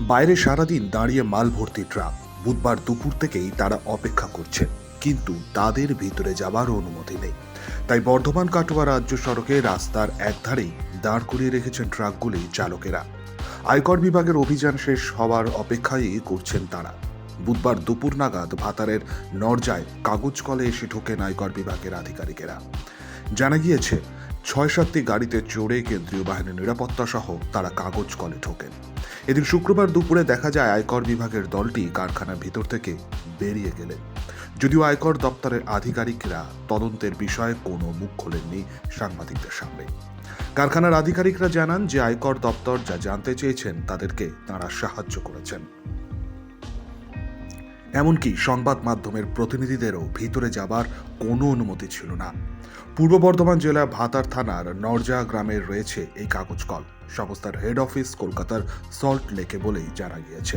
বাইরে সারাদিন দাঁড়িয়ে মাল ভর্তি ট্রাক বুধবার দুপুর থেকেই তারা অপেক্ষা করছেন কিন্তু তাদের ভিতরে যাবার অনুমতি নেই। তাই বর্ধমান কাটোয়া রাজ্য সড়কে রাস্তার একধারেই দাঁড় করিয়ে রেখেছেন ট্রাকগুলি চালকেরা। আয়কর বিভাগের অভিযান শেষ হওয়ার অপেক্ষায় করছেন তারা। বুধবার দুপুর নাগাদ ভাতারের নরজায় কাগজ কলে এসে ঢোকেন আয়কর বিভাগের আধিকারিকেরা। জানা গিয়েছে ছয় সাতটি গাড়িতে চড়ে কেন্দ্রীয় বাহিনীর নিরাপত্তা সহ তারা কাগজ কলে ঢোকেন এদিন শুক্রবার দুপুরে দেখা যায় আয়কর বিভাগের দলটি কারখানার ভিতর থেকে বেরিয়ে গেলেন। যদিও আয়কর দপ্তরের আধিকারিকরা তদন্তের বিষয়ে কোনো মুখ খোলেননি সাংবাদিকদের সামনে। কারখানার আধিকারিকরা জানান যে আয়কর দপ্তর যা জানতে চেয়েছেন তাদেরকে তাঁরা সাহায্য করেছেন। এমনকি সংবাদ মাধ্যমের প্রতিনিধিদেরও ভিতরে যাবার কোনো অনুমতি ছিল না। পূর্ব বর্ধমান জেলার ভাতার থানার নরজা গ্রামের রয়েছে এই কাগজ কল সংস্থার হেড অফিস কলকাতার সল্ট লেকে বলেই জানা গিয়েছে।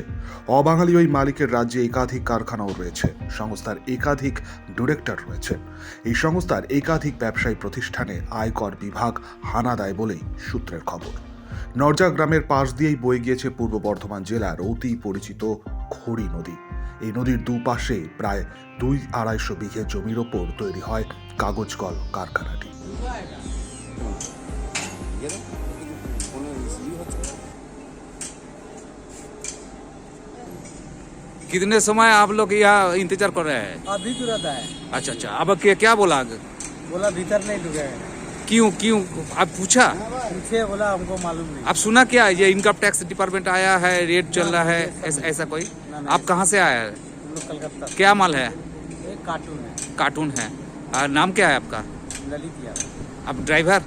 অবাঙালি ওই মালিকের রাজ্যে একাধিক কারখানাও রয়েছে। সংস্থার একাধিক ডিরেক্টর রয়েছে। এই সংস্থার একাধিক ব্যবসায়ী প্রতিষ্ঠানে আয়কর বিভাগ হানা দেয় বলেই সূত্রের খবর। নরজা গ্রামের পাশ দিয়েই বয়ে গিয়েছে পূর্ব বর্ধমান জেলার অতি পরিচিত খড়ি নদী। এই নদীর দুপাশে প্রায় দুই আড়াইশো বিঘে জমির ওপর তৈরি হয় কাগজ কল কারখানাটি कितने समय आप लोग यहाँ इंतजार कर रहे हैं अभी तुरंत आए अच्छा अच्छा अब क्या क्या बोला बोला भीतर नहीं ढुके क्यों क्यों आप पूछा पूछे बोला हमको मालूम नहीं आप सुना क्या ये इनकम टैक्स डिपार्टमेंट आया है रेट चल रहा है ऐसा, ऐसा कोई ना, ना। आप कहाँ से आया है हम लोग कलकत्ता क्या माल है एक कार्टून है कार्टून है आ, नाम क्या है आपका ललित यादव आप ड्राइवर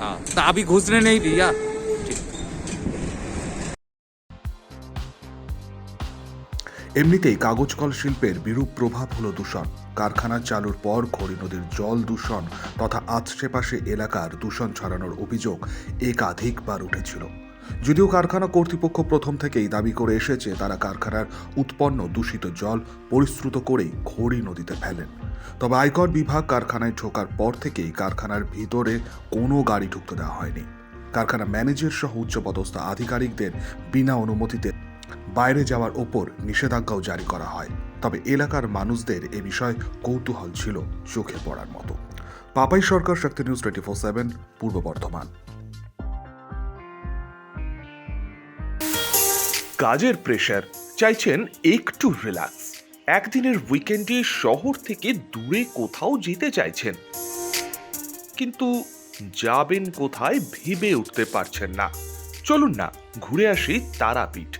हाँ तो अभी घुसने नहीं दिया ठीक এমনিতেই কাগজ কল শিল্পের বিরূপ প্রভাব হলো দূষণ কারখানা চালুর পর খড়ি নদীর জল দূষণ তথা আশেপাশে এলাকার দূষণ ছড়ানোর অভিযোগ একাধিকবার উঠেছিল। যদিও কারখানা কর্তৃপক্ষ প্রথম থেকেই দাবি করে এসেছে, তারা কারখানার উৎপন্ন দূষিত জল পরিশ্রুত করেই খড়ি নদীতে ফেলেন। তবে আয়কর বিভাগ কারখানায় ঢোকার পর থেকেই কারখানার ভিতরে কোনো গাড়ি ঢুকতে দেওয়া হয়নি। কারখানা ম্যানেজার সহ উচ্চপদস্থ আধিকারিকদের বিনা অনুমতিতে বাইরে যাওয়ার ওপর নিষেধাজ্ঞাও জারি করা হয়। তবে এলাকার মানুষদের এ বিষয়ে কৌতূহল ছিল চোখে পড়ার মতো। Papai Sarkar, Shakti news twenty four seven, Purba Bardhaman. কাজের প্রেশার চাইছেন একটু রিল্যাক্স একদিনের উইকেন্ডে শহর থেকে দূরে কোথাও যেতে চাইছেন। কিন্তু যাবেন কোথায় ভেবে উঠতে পারছেন না। চলুন না, ঘুরে আসি তারাপীঠ।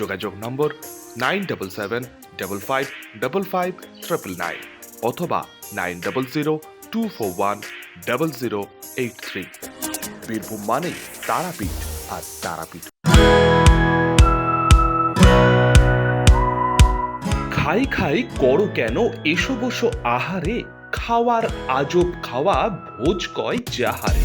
যোগাযোগ number nine double seven double five double five triple nine অথবা nine double zero two four one double zero eight three Birbhum মানেই তারাপীঠ আর তারাপীঠ। খাই খাই করো কেন, এসো বসো আহারে, খাওয়ার আজব খাওয়া, ভোজ কয় যাহারে।